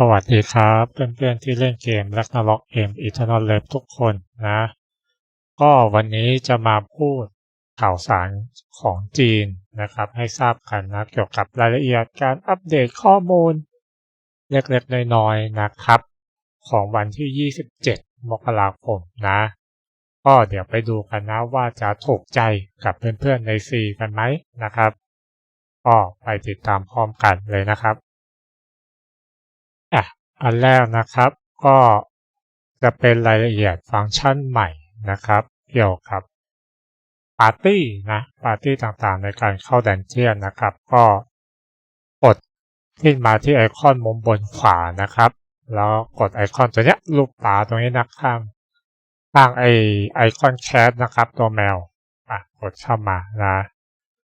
สวัสดีครับเพื่อนๆที่เล่นเกม Ragnarok M Eternal l i v e ทุกคนนะ ก็วันนี้จะมาพูดข่าวสารของจีนนะครับ ให้ทราบกันนะเกี่ยวกับรายละเอียดการอัปเดตข้อมูล เล็กๆน้อยๆนะครับ ของวันที่ 27 มกราคมนะ ก็เดี๋ยวไปดูกันนะว่าจะถูกใจกับเพื่อนๆในซีกันไหมนะครับ ก็ไปติดตามพร้อมกันเลยนะครับ อะอันแรกนะครับก็จะเป็นรายละเอียดฟังก์ชันใหม่นะครับ เกี่ยวกับปาร์ตี้นะปาร์ตี้ต่างๆ ในการเข้าแดนเจียนนะครับ ก็กดขึ้นมาที่ไอคอนมุมบนขวานะครับ แล้วกดไอคอนตัวเนี้ยรูปตาตรงนี้นะข้างข้างไอไอคอนแคสนะครับ ตัวแมวอะกดเข้ามานะ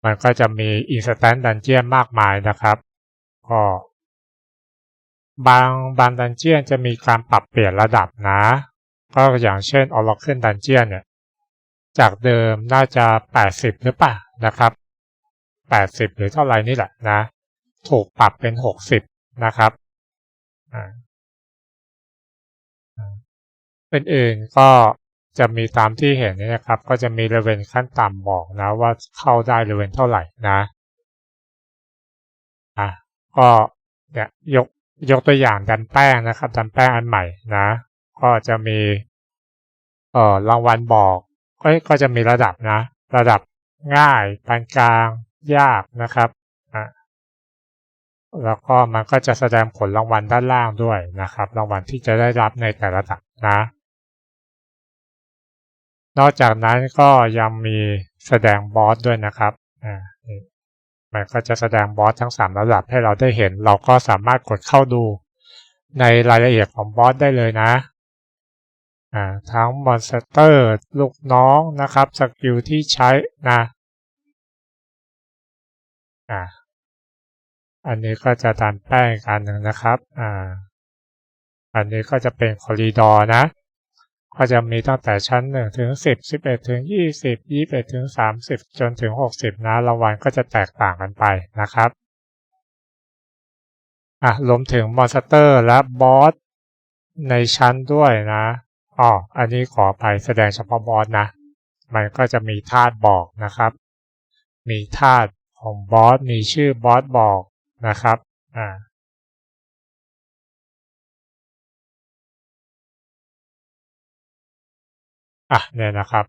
มันก็จะมี Instant Dungeon มากมายนะครับ ก็ บางบางดันเจียนจะมีการปรับเปลี่ยนระดับนะ ก็อย่างเช่น Oracle Dungeon เนี่ย จากเดิมน่าจะ 80 หรือเปล่านะครับ 80 หรือเท่าไรนี่แหละนะ ถูกปรับเป็น 60 นะครับอื่นๆก็จะมีตามที่เห็นนี่นะครับ ก็จะมีเลเวลขั้นต่ำบอกนะว่าเข้าได้เลเวลเท่าไหร่นะอะก็เนี่ยยก ยกตัวอย่างดันแป้งนะครับ ดันแป้งอันใหม่นะ ก็จะมีเอ่อรางวัลบอกก็ก็จะมีระดับนะ ระดับง่ายปานกลาง ยากนะครับอะแล้วก็มันก็จะแสดงผลรางวัลด้านล่างด้วยนะครับ รางวัลที่จะได้รับในแต่ละระดับนะ นอกจากนั้นก็ยังมีแสดงบอสด้วยนะครับอ่า มันก็จะแสดงบอสทั้ง 3 ระดับให้เราได้เห็น เราก็สามารถกดเข้าดู ในรายละเอียดของบอสได้เลยนะทั้งมอนสเตอร์ ลูกน้องนะครับสกิลที่ใช้นะอ่าอันนี้ก็จะดันแป้งอันหนึ่งนะครับอ่าอันนี้ก็จะเป็นคอริดอร์นะ ก็จะมีตั้งแต่ชั้น1ถึง10 11ถึง20 21ถึง30 จนถึง 60 นะรางวัลก็จะแตกต่างกันไปนะครับอะรวมถึงมอนสเตอร์และบอสในชั้นด้วยนะอ๋ออันนี้ขอไปแสดงเฉพาะบอสนะ มันก็จะมีธาตุบอกนะครับ มีธาตุของบอสมีชื่อบอสบอกนะครับอ่า อะเนี่ยนะครับ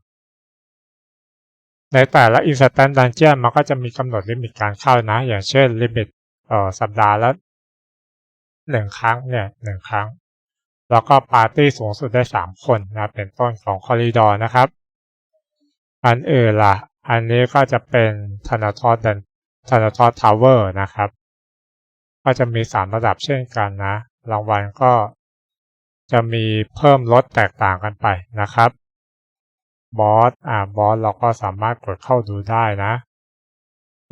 ในแต่ละ Instant Dungeon มันก็จะมีกำหนดลิมิตการเข้านะ อย่างเช่นลิมิตเอ่อสัปดาห์ละหนึ่งครั้งเนี่ยหนึ่งครั้ง แล้วก็ปาร์ตี้สูงสุดได้3คนนะเป็นต้นของคอริดอร์นะครับ อันอื่นล่ะ อันนี้ก็จะเป็นธนาทอดันธนาทอทาวเวอร์นะครับ ก็จะมี3ระดับเช่นกันนะ รางวัลก็จะมีเพิ่มลดแตกต่างกันไปนะครับ บอสอ่าบอสเราก็สามารถกดเข้าดูได้นะ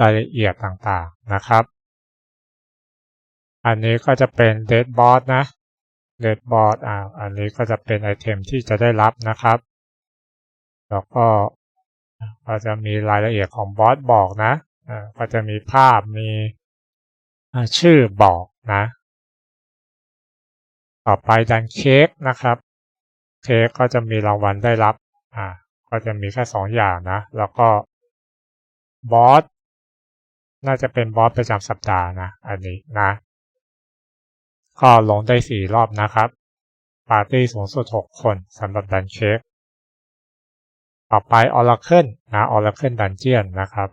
รายละเอียดต่างๆนะครับ อันนี้ก็จะเป็นเดดบอสนะเดดบอสอ่าอันนี้ก็จะเป็นไอเทมที่จะได้รับนะครับแล้วก็ก็จะมีรายละเอียดของบอสบอกนะอ่าก็จะมีภาพมีชื่อบอกนะ ต่อไปดันเค้กนะครับ เค้กก็จะมีรางวัลได้รับอ่า ก็จะมีแค่สองอย่างนะ แล้วก็บอสน่าจะเป็นบอสประจำสัปดาห์นะ อันนี้นะ ก็ลงได้สี่รอบนะครับ ปาร์ตี้สูงสุดหกคนสำหรับดันเช็คต่อไป Oracle นะ Oracle Dungeon นะครับ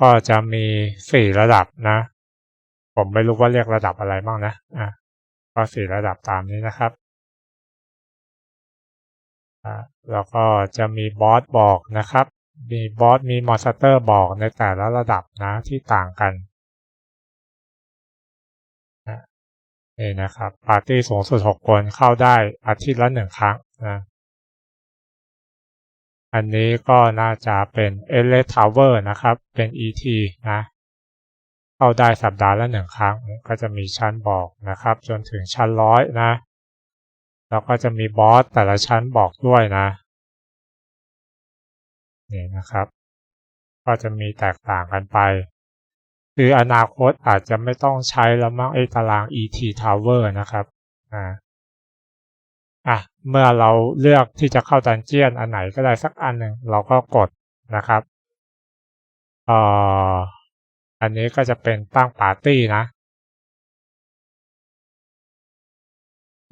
ก็จะมีสี่ระดับนะ ผมไม่รู้ว่าเรียกระดับอะไรบ้างนะอะก็สี่ระดับตามนี้นะครับ แล้วก็จะมีบอสบอกนะครับ มีบอสมีมอนสเตอร์บอกในแต่ละระดับนะที่ต่างกันนี่นะครับปาร์ตี้สูงสุด 6 คนเข้าได้อาทิตย์ละหนึ่งครั้งนะอันนี้ก็น่าจะเป็นเอเลทาวเวอร์นะครับ เป็น ET นะ เข้าได้สัปดาห์ละหนึ่งครั้ง ก็จะมีชั้นบอกนะครับ จนถึงชั้นร้อยนะ แล้วก็จะมีบอสแต่ละชั้นบอกด้วยนะนี่นะครับ ก็จะมีแตกต่างกันไป คืออนาคตอาจจะไม่ต้องใช้แล้วมั้งไอ้ตาราง ET Tower นะครับอ่าอะเมื่อเราเลือกที่จะเข้าดันเจียนอันไหนก็ได้สักอันหนึ่งเราก็กดนะครับอ่ออันนี้ก็จะเป็นตั้งปาร์ตี้นะ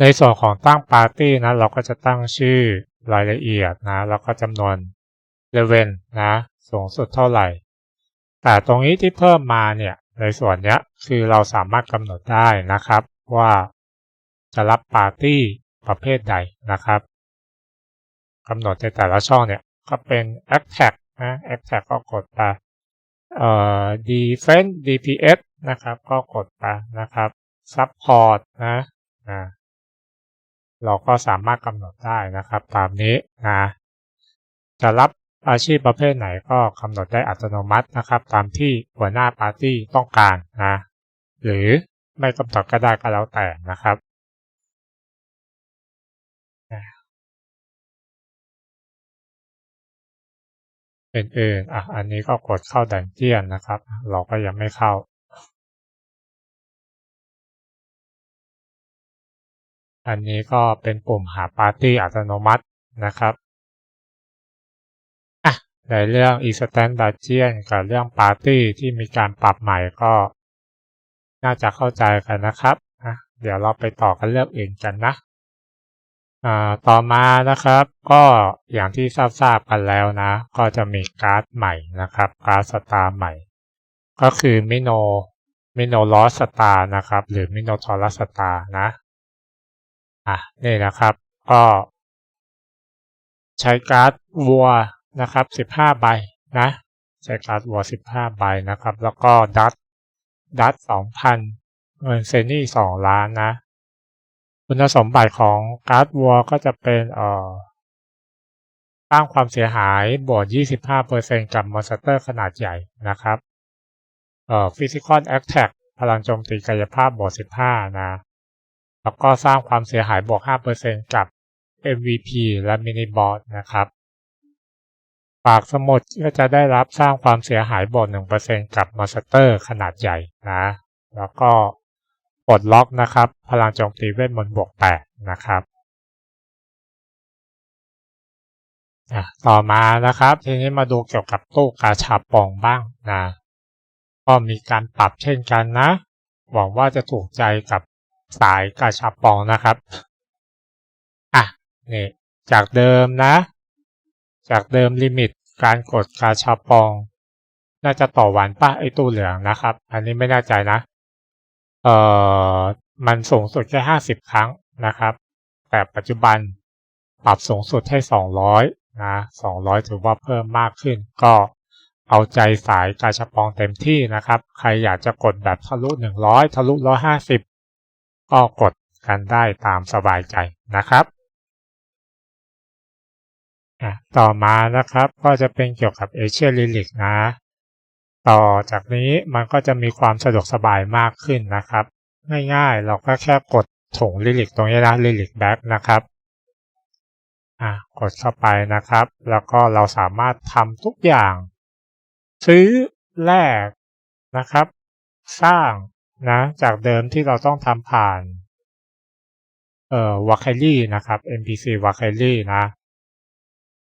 ในส่วนของตั้งปาร์ตี้นะเราก็จะตั้งชื่อรายละเอียดนะแล้วก็จำนวนเลเวลนะสูงสุดเท่าไหร่ แต่ตรงนี้ที่เพิ่มมาเนี่ยในส่วนนี้คือเราสามารถกำหนดได้นะครับว่าจะรับปาร์ตี้ประเภทใดนะครับกำหนดในแต่ละช่องเนี่ยก็เป็น a t t a c นะ a t t a c ก็กดไปเอ่อ defense DPS นะครับ ก็กดไปนะครับ support นะนะ เราก็สามารถกำหนดได้นะครับตามนี้นะจะรับอาชีพประเภทไหนก็กำหนดได้อัตโนมัตินะครับ ตามที่หัวหน้าปาร์ตี้ต้องการนะหรือไม่กำหนดก็ได้ก็แล้วแต่นะครับอื่นๆอะอันนี้ก็กดเข้าดันเจียนนะครับ เราก็ยังไม่เข้า อันนี้ก็เป็นปุ่มหาปาร์ตี้อัตโนมัตินะครับอะในเรื่อง e s t a n d a r d i a n กับเรื่องปาร์ตี้ที่มีการปรับใหม่ก็ น่าจะเข้าใจกันนะครับอะเดี๋ยวเราไปต่อกันเรื่องอื่นกันนะอ่าต่อมานะครับ ก็อย่างที่ทราบๆกันแล้วนะ ก็จะมีการ์ดใหม่นะครับการ์ดสตาร์ใหม่ ก็คือมิโนมิโนลอสสตาร์นะครับ หรือมิโนทอรัสสตาร์นะ อะนี่นะครับ ก็ใช้การ์ดวัวนะครับ 15 ใบนะ ใช้การ์ดวัว 15 ใบนะครับ แล้วก็ดัตดัต2,000เงินเซนี่ 2 ล้านนะ คุณสมบัติของการ์ดวัวก็จะเป็นเอ่อสร้างความเสียหายบวก25%กับมอนสเตอร์ขนาดใหญ่นะครับเอ่อฟิสิกอลแอคแท็กพลังโจมตีกายภาพบวก15 นะ แล้วก็สร้างความเสียหายบวก 5%กับ MVP และมินิบอสนะครับ ปากสมุดก็จะได้รับสร้างความเสียหายบวก 1%กับมอนสเตอร์ขนาดใหญ่นะ แล้วก็ปลดล็อกนะครับ พลังโจมตีเวทมนต์บวก 8 นะครับต่อมานะครับ ทีนี้มาดูเกี่ยวกับตู้กาชาปองบ้างนะก็มีการปรับเช่นกันนะ หวังว่าจะถูกใจกับ สายกาชาปองนะครับ อะนี่จากเดิมนะ จากเดิมลิมิตการกดกาชาปอง น่าจะต่อวันป้าไอตู้เหลืองนะครับ อันนี้ไม่แน่ใจนะ เอ่อ มันสูงสุดแค่ห้าสิบครั้งนะครับ แต่ปัจจุบันปรับสูงสุดให้สองร้อยนะสองร้อยถือว่าเพิ่มมากขึ้น ก็เอาใจสายกาชปองเต็มที่นะครับ ใครอยากจะกดแบบทะลุหนึ่งร้อยทะลุร้อยห้าสิบ ก็กดกันได้ตามสบายใจนะครับ ต่อมานะครับก็จะเป็นเกี่ยวกับเอเชียลิลิกนะ ต่อจากนี้มันก็จะมีความสะดวกสบายมากขึ้นนะครับ ง่ายๆเราก็แค่กดถุงลิลิกตรงนี้นะลิลิกแบ็กนะครับกดเข้าไปนะครับ แล้วก็เราสามารถทำทุกอย่าง ซื้อแลกนะครับ สร้าง นะ จากเดิมที่เราต้องทำผ่านเอ่อวาคารี่นะครับ NPC วาคารี่นะ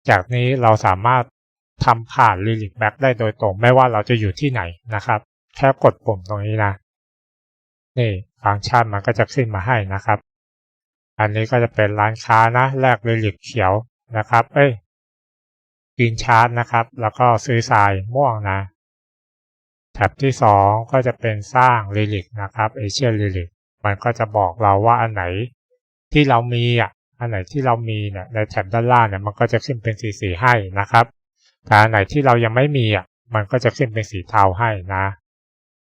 จากนี้เราสามารถทำผ่าน Lyric Back ได้โดยตรง ไม่ว่าเราจะอยู่ที่ไหนนะครับ แค่กดปุ่มตรงนี้นะ นี่ฟังก์ชันมันก็จะขึ้นมาให้นะครับ อันนี้ก็จะเป็นร้านค้านะ แลก Lyric เขียวนะครับ เอ้ยกรีนชาร์ตนะครับ แล้วก็ซื้อทรายม่วงนะ แท็บที่ 2 ก็จะเป็นสร้าง Lyric นะครับ Asian Lyric มันก็จะบอกเราว่าอันไหนที่เรามีอะ อันไหนที่เรามีเนี่ยในแท็บด้านล่างเนี่ยมันก็จะขึ้นเป็นสีสีให้นะครับแต่อันไหนที่เรายังไม่มีอะ มันก็จะขึ้นเป็นสีเทาให้นะ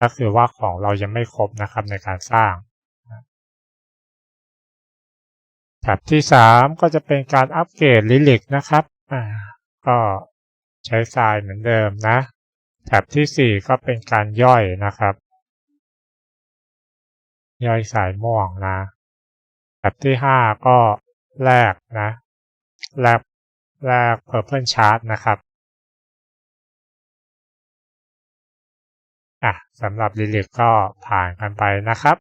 ก็คือว่าของเรายังไม่ครบนะครับในการสร้าง แท็บที่ 3 ก็จะเป็นการอัปเกรดลิลิกนะครับ อ่า ก็ใช้ทรายเหมือนเดิมนะ แท็บที่ 4 ก็เป็นการย่อยนะครับ ย่อยสายม่วงนะแท็บที่ 5 ก็แลกนะ แลกแลก Purple Chart นะครับอะสำหรับลิลิกก็ผ่านกันไปนะครับ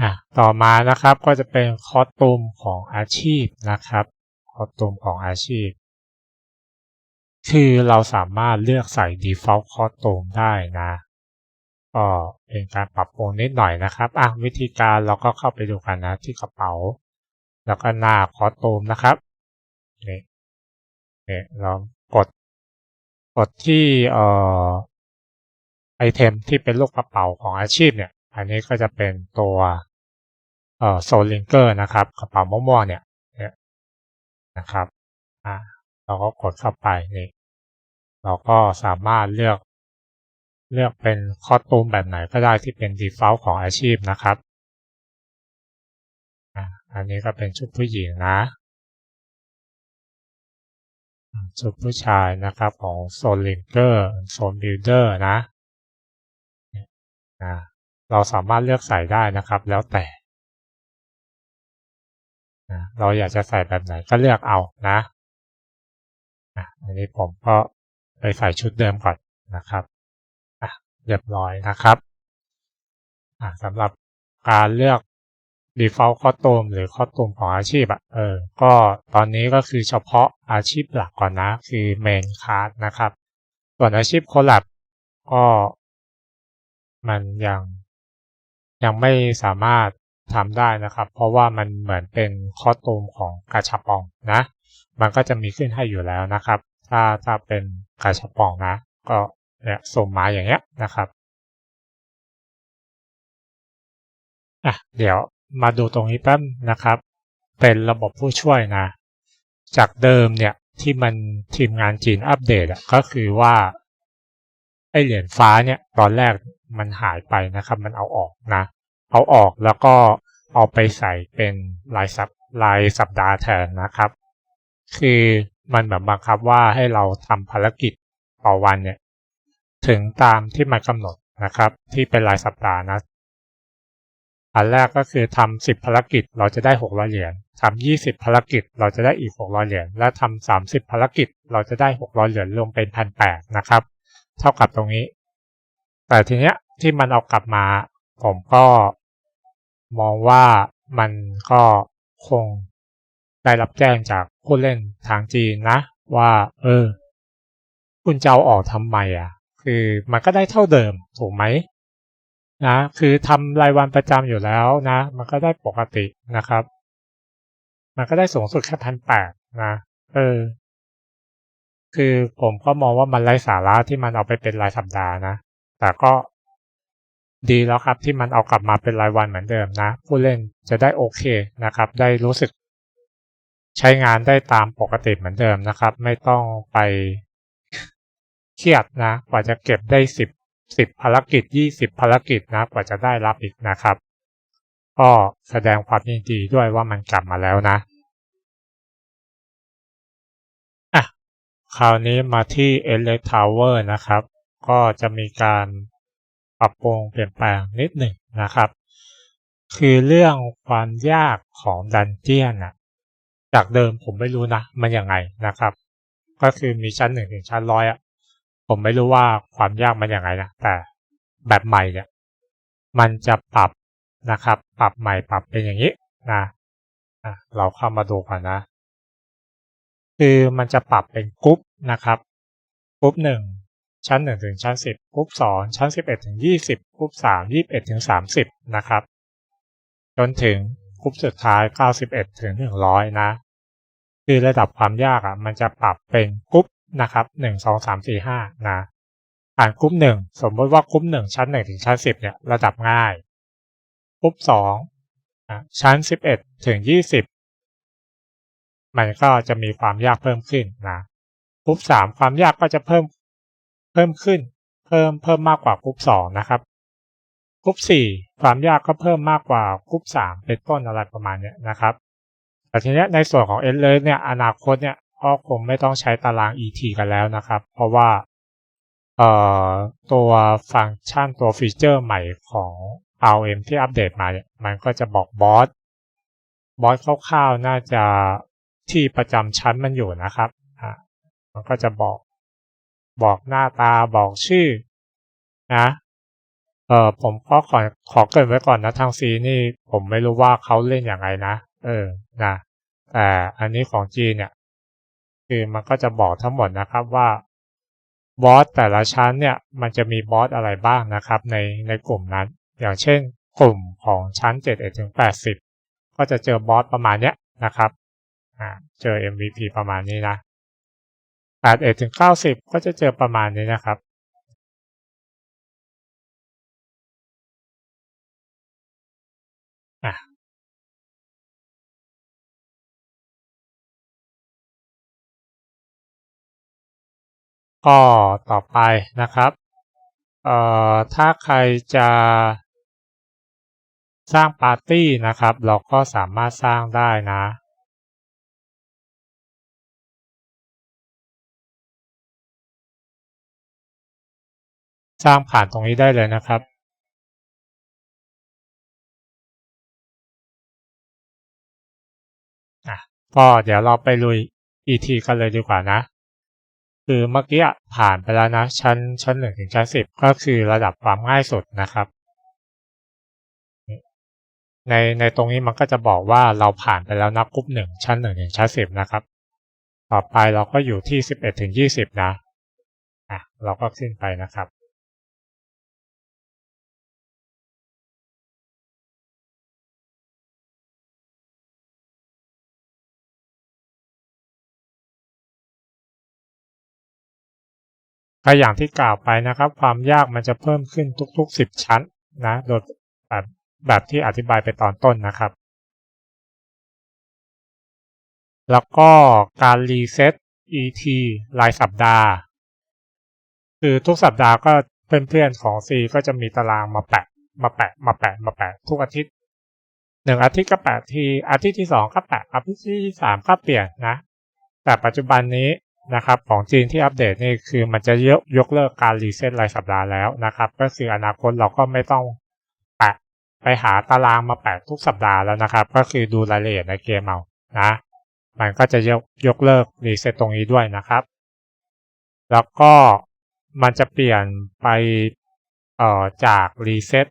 อะต่อมานะครับก็จะเป็นคอสตูมของอาชีพนะครับ คอสตูมของอาชีพ คือเราสามารถเลือกใส่ default คอสตูมได้นะก็เป็นการปรับปรุงนิดหน่อยนะครับอะวิธีการเราก็เข้าไปดูกันนะที่กระเป๋า แล้วก็หน้าคอสตูมนะครับนี่นี่เรากด กดที่เอ่อไอเทมที่เป็นลูกกระเป๋าของอาชีพเนี่ย อันนี้ก็จะเป็นตัวเอ่อโซลิงเกอร์นะครับ กระเป๋าม่วงเนี่ยนะครับอ่า เราก็กดเข้าไปนี่เราก็สามารถเลือก เลือกเป็นคอสตูมแบบไหนก็ได้ที่เป็น default ของอาชีพนะครับอันนี้ก็เป็นชุดผู้หญิงนะชุดผู้ชายนะครับของโซลิงเกอร์โซนบิลเดอร์นะเราสามารถเลือกใส่ได้นะครับแล้วแต่ เราอยากจะใส่แบบไหนก็เลือกเอานะ อันนี้ผมก็ไปใส่ชุดเดิมก่อนนะครับเรียบร้อยนะครับสำหรับการเลือก default คอตูมหรือคอตูมของอาชีพอะเออ ก็ตอนนี้ก็คือเฉพาะอาชีพหลักก่อนนะ คือ main card นะครับ ส่วนอาชีพ collab ก็ มันยังยังไม่สามารถทำได้นะครับ เพราะว่ามันเหมือนเป็นคอตูมของกาชาปองนะ มันก็จะมีขึ้นให้อยู่แล้วนะครับ ถ้าถ้าเป็นกาชาปองนะ ก็เนี่ยส่งมาอย่างเงี้ยนะครับอะเดี๋ยวมาดูตรงนี้แป๊บนะครับ เป็นระบบผู้ช่วยนะ จากเดิมเนี่ยที่มันทีมงานจีนอัปเดตก็คือว่าไอเหรียญฟ้าเนี่ยตอนแรกมันหายไปนะครับ มันเอาออกนะ เอาออกแล้วก็เอาไปใส่เป็นรายสัปรายสัปดาห์แทนนะครับ คือมันแบบบังคับว่าให้เราทำภารกิจต่อวันเนี่ย ถึงตามที่มันกำหนดนะครับ ที่เป็นรายสัปดาห์นะ อันแรกก็คือทำสิบภารกิจเราจะได้หกร้อยเหรียญทำยี่สิบภารกิจเราจะได้อีกหกร้อยเหรียญและทำสามสิบภารกิจเราจะได้หกร้อยเหรียญรวมเป็นพันแปดนะครับ เท่ากับตรงนี้ แต่ทีเนี้ยที่มันเอากลับมา ผมก็มองว่ามันก็คง ได้รับแจ้งจากผู้เล่นทางจีนนะ ว่า เออ คุณจะเอาออกทำไมอะ คือมันก็ได้เท่าเดิมถูกไหมนะคือทำรายวันประจำอยู่แล้วนะ มันก็ได้ปกตินะครับ มันก็ได้สูงสุดแค่พันแปดนะเออ คือผมก็มองว่ามันไร้สาระที่มันเอาไปเป็นรายสัปดาห์นะ แต่ก็ดีแล้วครับที่มันเอากลับมาเป็นรายวันเหมือนเดิมนะ ผู้เล่นจะได้โอเคนะครับ ได้รู้สึก ใช้งานได้ตามปกติเหมือนเดิมนะครับ ไม่ต้องไปเครียดนะ กว่าจะเก็บได้สิบสิบภารกิจยี่สิบภารกิจนะ กว่าจะได้รับอีกนะครับ ก็แสดงความยินดีด้วยว่ามันกลับมาแล้วนะอะคราวนี้มาที่ e l e c Tower นะครับ ก็จะมีการปรับปรุงเปลี่ยนแปลงนิดหนึ่งนะครับ คือเรื่องความยากของดันเจียนอะ จากเดิมผมไม่รู้นะ มันยังไงนะครับ ก็คือมีชั้นหนึ่งถึงชั้นร้อยอะผมไม่รู้ว่าความยากมันยังไงนะแต่แบบใหม่เนี่ย มันจะปรับนะครับ ปรับใหม่ปรับเป็นอย่างนี้นะะเราเข้ามาดูก่อนนะ คือมันจะปรับเป็นกรุ๊ปนะครับกรุ๊ปหนึ่งชั้น1ถึงชั้น10กรุ๊ป2ชั้น11ถึง20กรุ๊ป3 21ถึง30นะครับ จนถึง กรุ๊ปสุดท้าย 91 ถึง 100 นะ คือระดับความยากอะ มันจะปรับเป็นกรุ๊ปนะครับ 1 2 3 4 5 นะ อ่านกรุ๊ป 1 สมมติว่ากรุ๊ป 1 ชั้น 1 ถึงชั้น 10 เนี่ย ระดับง่าย กรุ๊ป2ชั้น 11 ถึง 20 มันก็จะมีความยากเพิ่มขึ้นนะ กรุ๊ป 3 ความยากก็จะเพิ่ม เพิ่มขึ้น เพิ่ม เพิ่มมากกว่ากรุ๊ปสองนะครับ กรุ๊ปสี่ ความยากก็เพิ่มมากกว่ากรุ๊ปสามเป็นต้นอะไรประมาณเนี้ยนะครับ แต่ทีเนี้ยในส่วนของเอเลยเนี่ยอนาคตเนี่ยก็คงไม่ต้องใช้ตาราง ET กันแล้วนะครับ เพราะว่าเอ่อตัวฟังก์ชันตัวฟีเจอร์ใหม่ของ RM ที่อัปเดตมาเนี่ยมันก็จะบอกบอสบอสคร่าวๆน่าจะที่ประจำชั้นมันอยู่นะครับอ่ามันก็จะบอกบอกหน้าตาบอกชื่อนะ เออผมก็ขอขอเกินไว้ก่อนนะทางซีนี่ผมไม่รู้ว่าเขาเล่นอย่างไรนะเออนะแต่อันนี้ของจีนเนี่ย คือมันก็จะบอกทั้งหมดนะครับว่าบอสแต่ละชั้นเนี่ยมันจะมีบอสอะไรบ้างนะครับในในกลุ่มนั้น อย่างเช่น กลุ่มของชั้น7ถึง80 ก็จะเจอบอสประมาณเนี้ยนะครับอ่าเจอ MVP ประมาณนี้นะ81ถึง90 ก็จะเจอประมาณนี้นะครับ ก็ต่อไปนะครับเอ่อถ้าใครจะสร้างปาร์ตี้นะครับ เราก็สามารถสร้างได้นะ สร้างผ่านตรงนี้ได้เลยนะครับอะก็เดี๋ยวเราไปลุย ET กันเลยดีกว่านะ คือเมื่อกี้ผ่านไปแล้วนะ ชั้นชั้นหนึ่งถึงชั้นสิบก็คือระดับความง่ายสุดนะครับ ในในตรงนี้มันก็จะบอกว่าเราผ่านไปแล้วนับกรุ๊ปหนึ่งชั้นหนึ่งถึงชั้นสิบนะครับ ต่อไปเราก็อยู่ที่สิบเอ็ดถึงยี่สิบนะอะเราก็ขึ้นไปนะครับ อย่างที่กล่าวไปนะครับ ความยากมันจะเพิ่มขึ้นทุกๆ 10 ชั้นนะโดยแบบแบบที่อธิบายไปตอนต้นนะครับ แล้วก็การรีเซ็ต ET รายสัปดาห์ คือทุกสัปดาห์ก็เพื่อนๆของ C ก็จะมีตารางมาแปะ มาแปะ มาแปะ มาแปะ ทุกอาทิตย์หนึ่งอาทิตย์ก็แปะที อาทิตย์ที่สองก็แปะอาทิตย์ที่สามก็เปลี่ยนนะ แต่ปัจจุบันนี้ นะครับของจีนที่อัปเดตนี่คือมันจะยกยกเลิกการรีเซ็ตรายสัปดาห์แล้วนะครับ ก็คืออนาคตเราก็ไม่ต้องแปะไปหาตารางมาแปะทุกสัปดาห์แล้วนะครับ ก็คือดูรายละเอียดในเกมเอานะมันก็จะยกยกเลิกรีเซ็ตตรงนี้ด้วยนะครับ แล้วก็มันจะเปลี่ยนไปเอ่อจากรีเซ็ต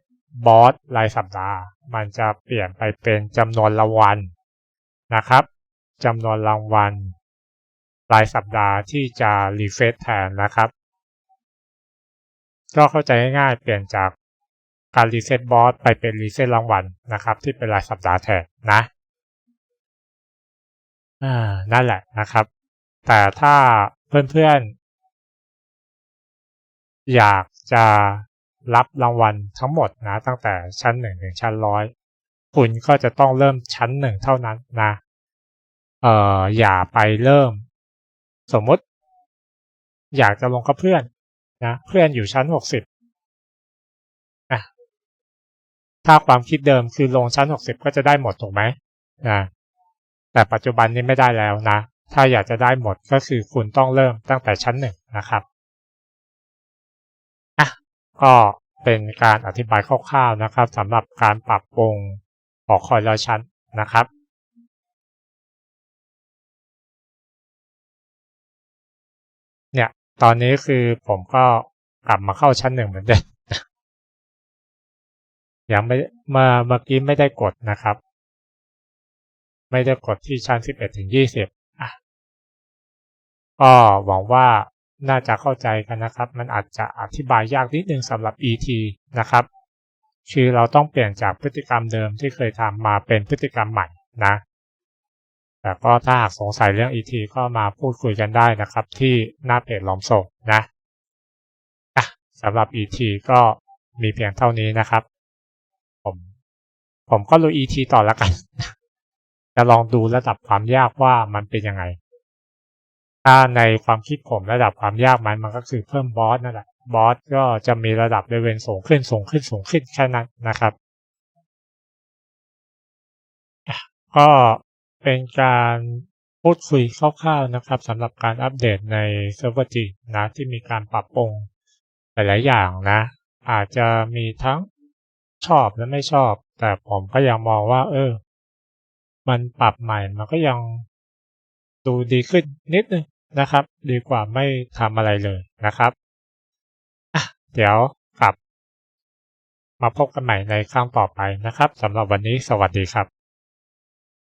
บอสรายสัปดาห์ มันจะเปลี่ยนไปเป็นจำนวนรางวัลนะครับจำนวนรางวัล รายสัปดาห์ที่จะรีเฟซแทนนะครับ ก็เข้าใจง่ายๆเปลี่ยนจากการรีเซ็ตบอสไปเป็นรีเซ็ตรางวัลนะครับ ที่เป็นรายสัปดาห์แทนนะอ่านั่นแหละนะครับ แต่ถ้าเพื่อนๆ อยากจะรับรางวัลทั้งหมดนะ ตั้งแต่ชั้นหนึ่งถึงชั้นร้อยคุณก็จะต้องเริ่มชั้นหนึ่งเท่านั้นนะเอ่ออย่าไปเริ่ม สมมติอยากจะลงกับเพื่อนนะเพื่อนอยู่ชั้นหกสิบอะถ้าความคิดเดิมคือลงชั้นหกสิบก็จะได้หมดถูกไหมนะแต่ปัจจุบันนี้ไม่ได้แล้วนะ ถ้าอยากจะได้หมดก็คือคุณต้องเริ่มตั้งแต่ชั้นหนึ่งนะครับอะก็เป็นการอธิบายคร่าวๆนะครับสำหรับการปรับปรุงหอคอยละชั้นนะครับ ตอนนี้คือผมก็กลับมาเข้าชั้นหนึ่งเหมือนเดิมยังไม่เมื่อเมื่อกี้ไม่ได้กดนะครับ ไม่ได้กดที่ชั้นสิบเอ็ดถึงยี่สิบอะก็หวังว่าน่าจะเข้าใจกันนะครับ มันอาจจะอธิบายยากนิดนึงสำหรับ ET นะครับ คือเราต้องเปลี่ยนจากพฤติกรรมเดิมที่เคยทำมาเป็นพฤติกรรมใหม่นะ แต่ก็ถ้าหากสงสัยเรื่อง ET ก็มาพูดคุยกันได้นะครับ ที่หน้าเพจลอมส่งนะะสำหรับ ET ก็มีเพียงเท่านี้นะครับ ผมผมก็รู้ ET ต่อแล้วกัน จะลองดูระดับความยากว่ามันเป็นยังไง ถ้าในความคิดผมระดับความยากมันมันก็คือเพิ่มบอสนั่นแหละบอสก็จะมีระดับเลเวลสูงขึ้นสูงขึ้นสูงขึ้นแค่นั้นนะครับ ก็ เป็นการพูดคุยคร่าวๆนะครับสำหรับการอัปเดตในเซิร์ฟเวอร์จีนะที่มีการปรับปรุงหลายๆอย่างนะ อาจจะมีทั้งชอบและไม่ชอบ แต่ผมก็ยังมองว่า เออ มันปรับใหม่มันก็ยังดูดีขึ้นนิดนึงนะครับ ดีกว่าไม่ทำอะไรเลยนะครับเดี๋ยวกลับ มาพบกันใหม่ในครั้งต่อไปนะครับสำหรับวันนี้สวัสดีครับ